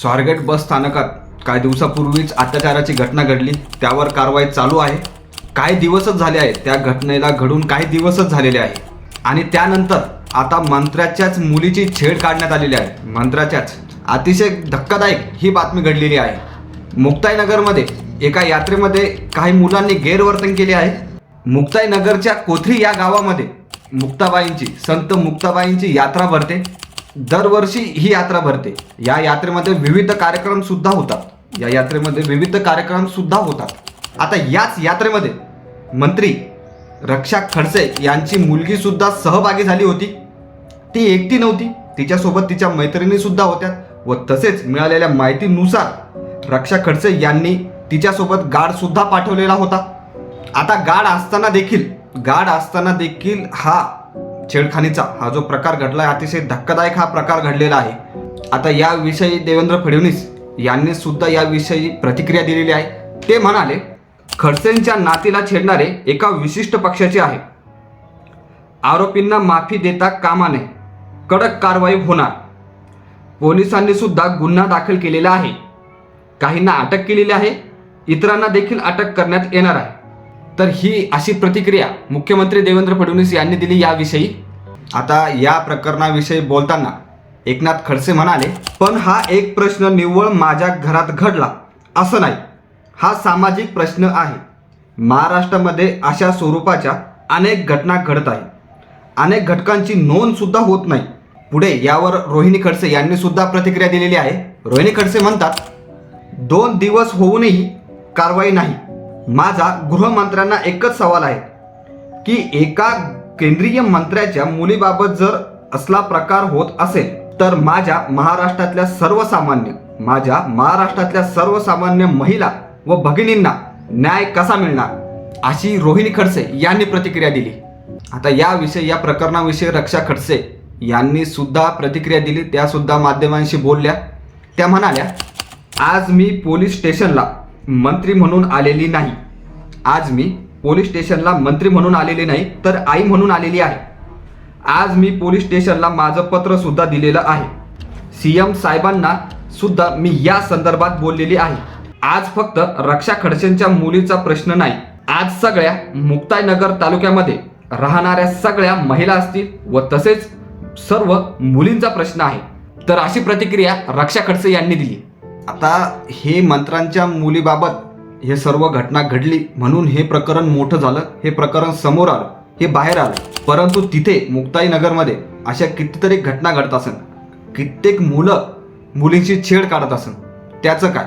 स्वारगेट बस स्थानकात काही दिवसापूर्वीच अत्याचाराची घटना घडली. त्यावर कारवाई चालू आहे. काही दिवसच झाले आहे त्या घटनेला घडून काही दिवसच झालेले आहे. आणि त्यानंतर आता मंत्र्याच्याच मुलीची छेड काढण्यात आलेली आहे. मंत्र्याच्याच. अतिशय धक्कादायक ही बातमी घडलेली आहे. मुक्ताईनगरमध्ये एका यात्रेमध्ये काही मुलांनी गैरवर्तन केले आहे. मुक्ताईनगरच्या कोथरी या गावामध्ये मुक्ताबाईंची संत मुक्ताबाईंची यात्रा भरते. दरवर्षी ही यात्रा भरते. या यात्रेमध्ये विविध कार्यक्रम सुद्धा होतात. या यात्रेमध्ये विविध कार्यक्रम सुद्धा होतात. आता याच यात्रेमध्ये मंत्री रक्षा खडसे यांची मुलगी सुद्धा सहभागी झाली होती. ती एकटी नव्हती. तिच्यासोबत तिच्या मैत्रिणी सुद्धा होत्या व तसेच मिळालेल्या माहितीनुसार रक्षा खडसे यांनी तिच्यासोबत गाड सुद्धा पाठवलेला होता. आता गाड असताना देखील गाड असताना देखील हा छेडखानीचा हा जो प्रकार घडला आहे अतिशय धक्कादायक हा प्रकार घडलेला आहे. आता याविषयी देवेंद्र फडणवीस यांनी सुद्धा याविषयी प्रतिक्रिया दिलेली आहे. ते म्हणाले खडसेंच्या नातीला छेडणारे एका विशिष्ट पक्षाचे आहे. आरोपींना माफी देता कामा नये. कडक कारवाई होणार. पोलिसांनी सुद्धा गुन्हा दाखल केलेला आहे. काहींना अटक केलेली आहे. इतरांना देखील अटक करण्यात येणार आहे. तर ही अशी प्रतिक्रिया मुख्यमंत्री देवेंद्र फडणवीस यांनी दिली याविषयी. आता या प्रकरणाविषयी बोलताना एकनाथ खडसे म्हणाले पण हा एक प्रश्न निव्वळ माझ्या घरात घडला. असं नाही. हा सामाजिक प्रश्न आहे. महाराष्ट्रामध्ये अशा स्वरूपाच्या अनेक घटना घडत आहे अनेक घटकांची नोंदसुद्धा होत नाही. पुढे यावर रोहिणी खडसे यांनी सुद्धा प्रतिक्रिया दिलेली आहे. रोहिणी खडसे म्हणतात दोन दिवस होऊनही कारवाई नाही. माझा गृहमंत्र्यांना एकच सवाल आहे की एका केंद्रीय मंत्र्याच्या मुलीबाबत जर असला प्रकार होत असेल तर माझ्या महाराष्ट्रातल्या सर्वसामान्य माझ्या महाराष्ट्रातल्या सर्वसामान्य महिला व भगिनींना न्याय कसा मिळणार? अशी रोहिणी खडसे यांनी प्रतिक्रिया दिली. आता याविषयी या प्रकरणाविषयी रक्षा खडसे यांनी सुद्धा प्रतिक्रिया दिली. त्या सुद्धा माध्यमांशी बोलल्या. त्या म्हणाल्या आज मी पोलीस स्टेशनला मंत्री म्हणून आलेली नाही. आज मी पोलीस स्टेशनला मंत्री म्हणून आलेली नाही तर आई म्हणून आलेली आहे. आज मी पोलीस स्टेशनला माझं पत्र सुद्धा दिलेलं आहे. सी एम साहेबांना सुद्धा मी या संदर्भात बोललेली आहे. आज फक्त रक्षा खडसेंच्या मुलीचा प्रश्न नाही. आज सगळ्या मुक्ताईनगर तालुक्यामध्ये राहणाऱ्या सगळ्या महिला असतील व तसेच सर्व मुलींचा प्रश्न आहे. तर अशी प्रतिक्रिया रक्षा खडसे यांनी दिली. आता हे मंत्र्यांच्या मुलीबाबत हे सर्व घटना घडली म्हणून हे प्रकरण मोठं झालं हे प्रकरण समोर आलं हे बाहेर आलं. परंतु तिथे मुक्ताईनगरमध्ये अशा कितीतरी घटना घडत असन कित्येक मुलं मुलींची छेड काढत असन त्याचं काय?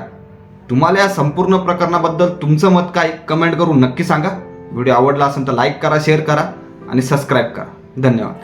तुम्हाला या संपूर्ण प्रकरणाबद्दल तुमचं मत काय? कमेंट करून नक्की सांगा. व्हिडिओ आवडला असेल तर लाईक करा शेअर करा आणि सबस्क्राईब करा. धन्यवाद.